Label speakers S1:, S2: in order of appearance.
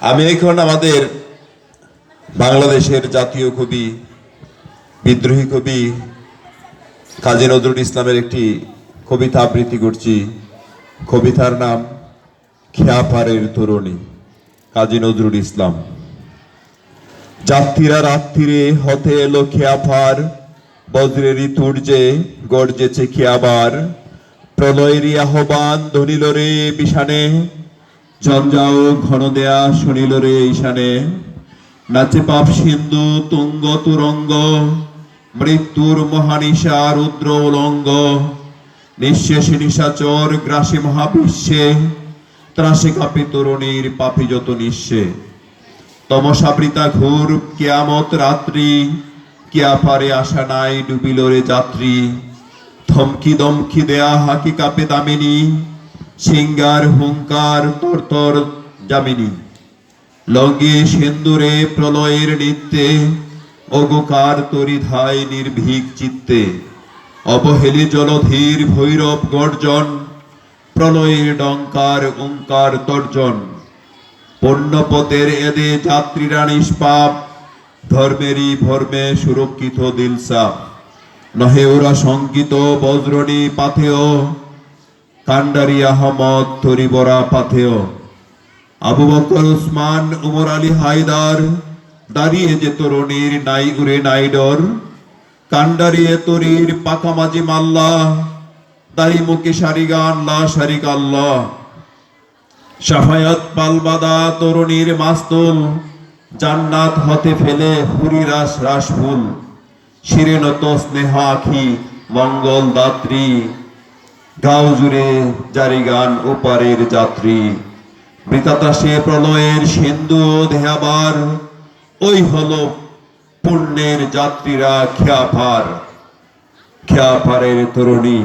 S1: আমি এখন আমাদের বাংলাদেশের জাতীয় কবি, বিদ্রোহী কবি কাজী নজরুল ইসলামের একটি কবিতা আবৃত্তি করছি। কবিতার নাম খেয়াপারের তরুণী, কাজী নজরুল ইসলাম। যাত্রীরা রাত্রিরে হতে এলো খেয়াফার বজ্রের তুর্যে গর্জেছে খেয়াবার। প্রলয়েরই আহ্বান ধরিল রে বিশানে জঞ্জাও ঘন দেয়া শুনিল রে ঈশানে। নাচে পাপ সিন্ধু, তুঙ্গ তুরঙ্গ, মৃত্যুর মহানিশা রুদ্র উলঙ্গ। নিঃশেষে নিশাচর গ্রাসে মহাবিশ্বে, ত্রাসে কাপে তরুণীর পাপি যত নিঃশে। তমসাবৃতা ঘোর, কেয়ামত রাত্রি, কেয়া পারে আসা নাই ডুবিল রে যাত্রী। থমকি দমকি দেয়া হাকি কাপে দামিনী। সিঙ্গার, হুঙ্কার, তরতর জামিনী লঙ্গে সিন্দুরে প্রলয়ের নৃত্যে, অগোকার তরি ধায় নির্ভীক চিত্তে। অবহেলি জলধীর ভৈরব গর্জন, প্রলয়ের ডঙ্কার ওঙ্কার তর্জন। পণ্যপথের এদে যাত্রীরা নিষ্পাপ, ধর্মেরই ভর্মে সুরক্ষিত দিলসাপ। নহে ওরা শঙ্কিত বজ্রণী পাথেয় কান্ডারি আহমদ তরিবরা পাথেয়। আবু বকর, উসমান, উমর, আলী, হায়দার, দাঁড়িয়ে যে তরুণীর নাই উড়ে নাই ডর, কান্ডারিয়ে তরির পাকামাজি মাল্লা, দাড়ি মুখে সারিগান লা শারিক আল্লাহ। সাফায়াত পালবাদা তরুণীর মাস্তুল, জান্নাত হতে ফেলে হুরি রাস রাস ফুল। শিরেনত স্নেহ আখি মঙ্গল দাত্রী গাও জুড়ে জারি গান ওপারের যাত্রী। বৃতাতাসে প্রলয়ের সিন্ধু দেহাবার, ওই হলো পুণ্যের যাত্রীরা খেয়াফার। খেয়াফারের তরুণী